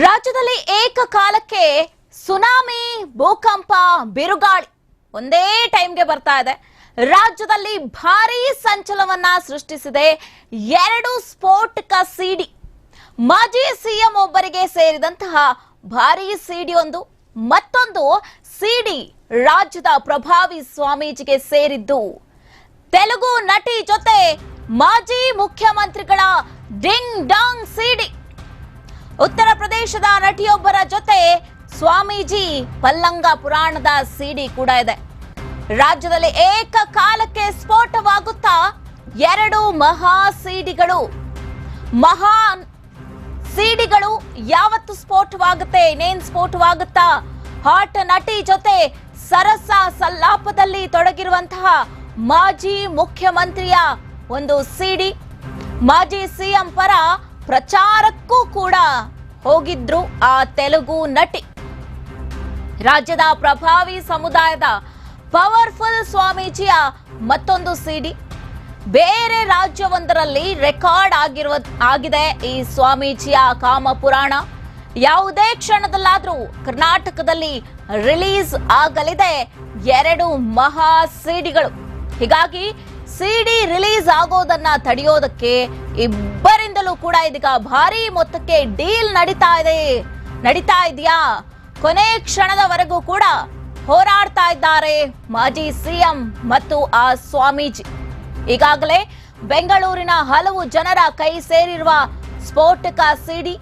ರಾಜ್ಯದಲ್ಲಿ ಏಕಕಾಲಕ್ಕೆ ಸುನಾಮಿ, ಭೂಕಂಪ, ಬಿರುಗಾಳಿ ಒಂದೇ ಟೈಮ್ಗೆ ಬರ್ತಾ ಇದೆ. ರಾಜ್ಯದಲ್ಲಿ ಭಾರೀ ಸಂಚಲನವನ್ನ ಸೃಷ್ಟಿಸಿದೆ ಎರಡು ಸ್ಫೋಟಕ ಸಿಡಿ. ಮಾಜಿ ಸಿಎಂ ಒಬ್ಬರಿಗೆ ಸೇರಿದಂತಹ ಭಾರೀ ಸಿಡಿ ಒಂದು, ಮತ್ತೊಂದು ಸಿಡಿ ರಾಜ್ಯದ ಪ್ರಭಾವಿ ಸ್ವಾಮೀಜಿಗೆ ಸೇರಿದ್ದು. ತೆಲುಗು ನಟಿ ಜೊತೆ ಮಾಜಿ ಮುಖ್ಯಮಂತ್ರಿಗಳ ಡಿಂಗ್ ಡಾಂಗ್ ಸಿಡಿ. ಉತ್ತರ ಪ್ರದೇಶದ ನಟಿಯೊಬ್ಬರ ಜೊತೆ ಸ್ವಾಮೀಜಿ ಪಲ್ಲಂಗ ಪುರಾಣದ ಸಿಡಿ ಕೂಡ ಇದೆ. ರಾಜ್ಯದಲ್ಲಿ ಏಕಕಾಲಕ್ಕೆ ಸ್ಫೋಟವಾಗುತ್ತಾ ಎರಡು ಮಹಾ ಸಿಡಿಗಳು. ಮಹಾ ಸಿಡಿಗಳು ಯಾವತ್ತು ಸ್ಫೋಟವಾಗುತ್ತೆ, ಇನ್ನೇನ್ ಸ್ಫೋಟವಾಗುತ್ತಾ? ಹಾಟ್ ನಟಿ ಜೊತೆ ಸರಸ ಸಲ್ಲಾಪದಲ್ಲಿ ತೊಡಗಿರುವಂತಹ ಮಾಜಿ ಮುಖ್ಯಮಂತ್ರಿಯ ಒಂದು ಸಿಡಿ. ಮಾಜಿ ಸಿಎಂ ಪರ ಪ್ರಚಾರಕ್ಕೂ ಕೂಡ ಹೋಗಿದ್ರು ಆ ತೆಲುಗು ನಟಿ. ರಾಜ್ಯದ ಪ್ರಭಾವಿ ಸಮುದಾಯದ ಪವರ್ಫುಲ್ ಸ್ವಾಮೀಜಿಯ ಮತ್ತೊಂದು ಸಿಡಿ. ಬೇರೆ ರಾಜ್ಯವೊಂದರಲ್ಲಿ ರೆಕಾರ್ಡ್ ಆಗಿರುವ, ಆಗಿದೆ ಈ ಸ್ವಾಮೀಜಿಯ ಕಾಮ ಪುರಾಣ ಯಾವುದೇ ಕ್ಷಣದಲ್ಲಾದರೂ ಕರ್ನಾಟಕದಲ್ಲಿ ರಿಲೀಸ್ ಆಗಲಿದೆ ಎರಡು ಮಹಾ ಸಿಡಿಗಳು. ಹೀಗಾಗಿ ಸಿಡಿ ರಿಲೀಸ್ ಆಗೋದನ್ನ ತಡೆಯೋದಕ್ಕೆ ಇಬ್ಬರಿಂದಲೂ ಕೂಡ ಇದೀಗ ಭಾರಿ ಮೊತ್ತಕ್ಕೆ ಡೀಲ್ ನಡೀತಾ ಇದೆ. ನಡೀತಾ ಇದೆಯಾ? ಕೊನೆ ಕ್ಷಣದವರೆಗೂ ಕೂಡ ಹೋರಾಡ್ತಾ ಇದ್ದಾರೆ ಮಾಜಿ ಸಿಎಂ ಮತ್ತು ಆ ಸ್ವಾಮೀಜಿ. ಈಗಾಗಲೇ ಬೆಂಗಳೂರಿನ ಹಲವು ಜನರ ಕೈ ಸೇರಿರುವ ಸ್ಫೋಟಕ ಸಿಡಿ,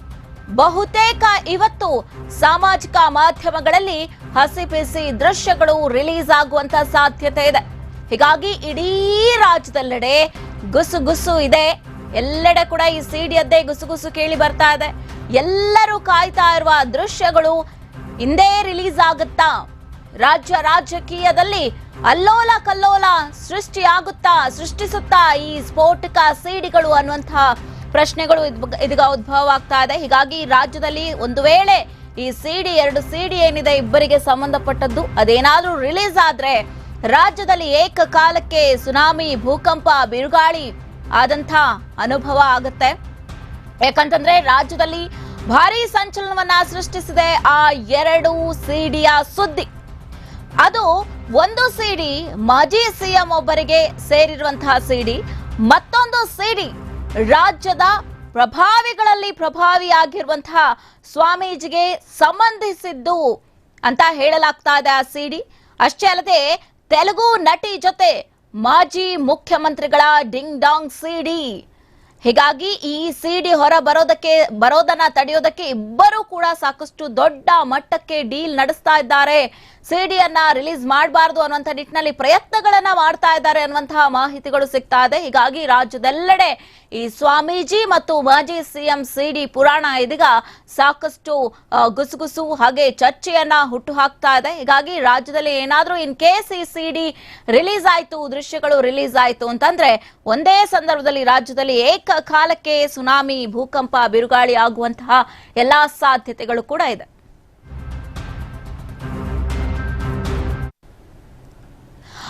ಬಹುತೇಕ ಇವತ್ತು ಸಾಮಾಜಿಕ ಮಾಧ್ಯಮಗಳಲ್ಲಿ ಹಸಿಪಿಸಿ ದೃಶ್ಯಗಳು ರಿಲೀಸ್ ಆಗುವಂತ ಸಾಧ್ಯತೆ ಇದೆ. ಹೀಗಾಗಿ ಇಡೀ ರಾಜ್ಯದೆಲ್ಲೆಡೆ ಗುಸು ಇದೆ. ಎಲ್ಲೆಡೆ ಕೂಡ ಈ ಸಿಡಿಯದ್ದೇ ಗುಸು ಕೇಳಿ ಬರ್ತಾ ಇದೆ. ಎಲ್ಲರೂ ಕಾಯ್ತಾ ಇರುವ ದೃಶ್ಯಗಳು ಹಿಂದೆ ರಿಲೀಸ್ ಆಗುತ್ತಾ? ರಾಜ್ಯ ರಾಜಕೀಯದಲ್ಲಿ ಅಲ್ಲೋಲ ಕಲ್ಲೋಲ ಸೃಷ್ಟಿಯಾಗುತ್ತಾ, ಸೃಷ್ಟಿಸುತ್ತಾ ಈ ಸ್ಫೋಟಕ ಸಿಡಿಗಳು ಅನ್ನುವಂತಹ ಪ್ರಶ್ನೆಗಳು ಇದ್- ಇದೀಗ ಉದ್ಭವ ಆಗ್ತಾ ಇದೆ. ಹೀಗಾಗಿ ರಾಜ್ಯದಲ್ಲಿ ಒಂದು ವೇಳೆ ಈ ಸಿಡಿ, ಎರಡು ಸಿಡಿ ಏನಿದೆ ಇಬ್ಬರಿಗೆ ಸಂಬಂಧಪಟ್ಟದ್ದು, ಅದೇನಾದ್ರೂ ರಿಲೀಸ್ ಆದ್ರೆ ರಾಜ್ಯದಲ್ಲಿ ಏಕಕಾಲಕ್ಕೆ ಸುನಾಮಿ, ಭೂಕಂಪ, ಬಿರುಗಾಳಿ ಆದಂಥ ಅನುಭವ ಆಗುತ್ತೆ. ಯಾಕಂತಂದ್ರೆ ರಾಜ್ಯದಲ್ಲಿ ಭಾರಿ ಸಂಚಲನವನ್ನ ಸೃಷ್ಟಿಸಿದೆ ಆ ಎರಡು ಸಿಡಿಯ ಸುದ್ದಿ. ಅದು ಒಂದು ಸಿಡಿ ಮಾಜಿ ಸಿಎಂ ಒಬ್ಬರಿಗೆ ಸೇರಿರುವಂತಹ ಸಿಡಿ, ಮತ್ತೊಂದು ಸಿಡಿ ರಾಜ್ಯದ ಪ್ರಭಾವಿಗಳಲ್ಲಿ ಪ್ರಭಾವಿಯಾಗಿರುವಂತಹ ಸ್ವಾಮೀಜಿಗೆ ಸಂಬಂಧಿಸಿದ್ದು ಅಂತ ಹೇಳಲಾಗ್ತಾ ಇದೆ ಆ ಸಿಡಿ. ಅಷ್ಟೇ ಅಲ್ಲದೆ ತೆಲುಗು ನಟಿ ಜೊತೆ ಮಾಜಿ ಮುಖ್ಯಮಂತ್ರಿಗಳ ಡಿಂಗ್ ಡಾಂಗ್ ಸಿಡಿ. ಹೀಗಾಗಿ ಈ ಸಿಡಿ ಹೊರ ಬರೋದಕ್ಕೆ, ಬರೋದನ್ನ ತಡೆಯೋದಕ್ಕೆ ಇಬ್ಬರು ಕೂಡ ಸಾಕಷ್ಟು ದೊಡ್ಡ ಮಟ್ಟಕ್ಕೆ ಡೀಲ್ ನಡೆಸ್ತಾ ಇದ್ದಾರೆ. ಸಿಡಿಯನ್ನ ರಿಲೀಸ್ ಮಾಡಬಾರದು ಅನ್ನುವಂಥ ನಿಟ್ಟಿನಲ್ಲಿ ಪ್ರಯತ್ನಗಳನ್ನ ಮಾಡ್ತಾ ಇದ್ದಾರೆ ಅನ್ನುವಂತಹ ಮಾಹಿತಿಗಳು ಸಿಗ್ತಾ ಇದೆ. ಹೀಗಾಗಿ ರಾಜ್ಯದೆಲ್ಲೆಡೆ ಈ ಸ್ವಾಮೀಜಿ ಮತ್ತು ಮಾಜಿ ಸಿಎಂ ಸಿಡಿ ಪುರಾಣ ಇದೀಗ ಸಾಕಷ್ಟು ಗುಸುಗುಸು ಹಾಗೆ ಚರ್ಚೆಯನ್ನ ಹುಟ್ಟು ಹಾಕ್ತಾ ಇದೆ. ಹೀಗಾಗಿ ರಾಜ್ಯದಲ್ಲಿ ಏನಾದರೂ ಇನ್ ಕೇಸ್ ಈ ಸಿಡಿ ರಿಲೀಸ್ ಆಯ್ತು, ದೃಶ್ಯಗಳು ರಿಲೀಸ್ ಆಯ್ತು ಅಂತಂದ್ರೆ ಒಂದೇ ಸಂದರ್ಭದಲ್ಲಿ ರಾಜ್ಯದಲ್ಲಿ ಏಕಕಾಲಕ್ಕೆ ಸುನಾಮಿ ಭೂಕಂಪ ಬಿರುಗಾಳಿ ಆಗುವಂತಹ ಎಲ್ಲಾ ಸಾಧ್ಯತೆಗಳು ಕೂಡ ಇದೆ.